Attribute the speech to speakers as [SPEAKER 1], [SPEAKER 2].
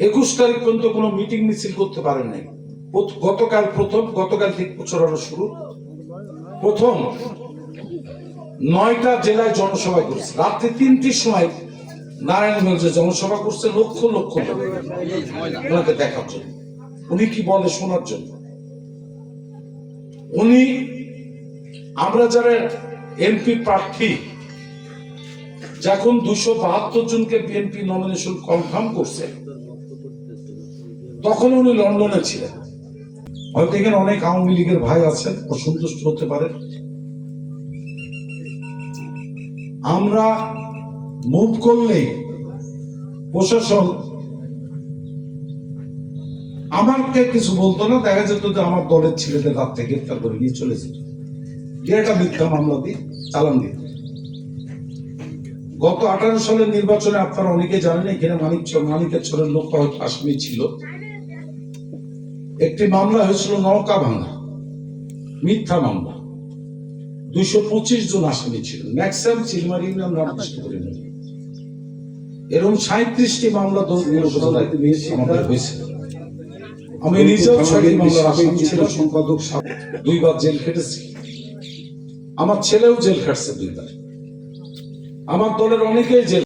[SPEAKER 1] একুশ তারিখ পর্যন্ত কোনো মিটিং মিছিল করতে পারেন নাই। গতকাল প্রথম, গতকাল থেকে প্রচারণা শুরু। প্রথম নয়টা জেলায় জনসভা করছে। রাত্রি তিনটির সময় নারায়ণগঞ্জে জনসভা করছে, লক্ষ লক্ষ ওনাকে দেখার জন্য। উনি কি বলে শোনার জন্য? উনি, আমরা যারা এমপি প্রার্থী, যখন দুশো বাহাত্তর জনকে বিএনপি নমিনেশন কনফার্ম করছে তখন উনি লন্ডনে ছিলেন। হয়তো এখানে অনেক আওয়ামী লীগের ভাই আছেন অসন্তুষ্ট হতে পারে। আমরা মুভ করলেই প্রশাসন আমাকে কিছু বলতো না, দেখা যেত যে আমার দলের ছেলেদের হাত থেকে গ্রেফতার করে নিয়ে চলে যেত। যে একটা মিথ্যা মামলা দিয়ে চালান দিত। গত আঠারো সালের নির্বাচনে আপনারা অনেকে জানেন, এখানে মানিক মানিকের ছড়ের লোক হয়তো আসামি ছিল। একটি মামলা হয়েছিল নৌকা ভাঙা, মিথ্যা মামলা। পঁচিশ জন আসামি ছিল, ম্যাক্সিমাম চিলমারি নাম রামকৃষ্ণ করে এরকম সাঁত্রিশটি মামলা আমাদের হয়েছিল। আমি নিজেও ছয়টি মামলার আসামি সম্পাদক দুইবার জেল খেটেছি। আমার ছেলেও জেল খাটছে দুইবার। আমার দলের অনেকেই জেল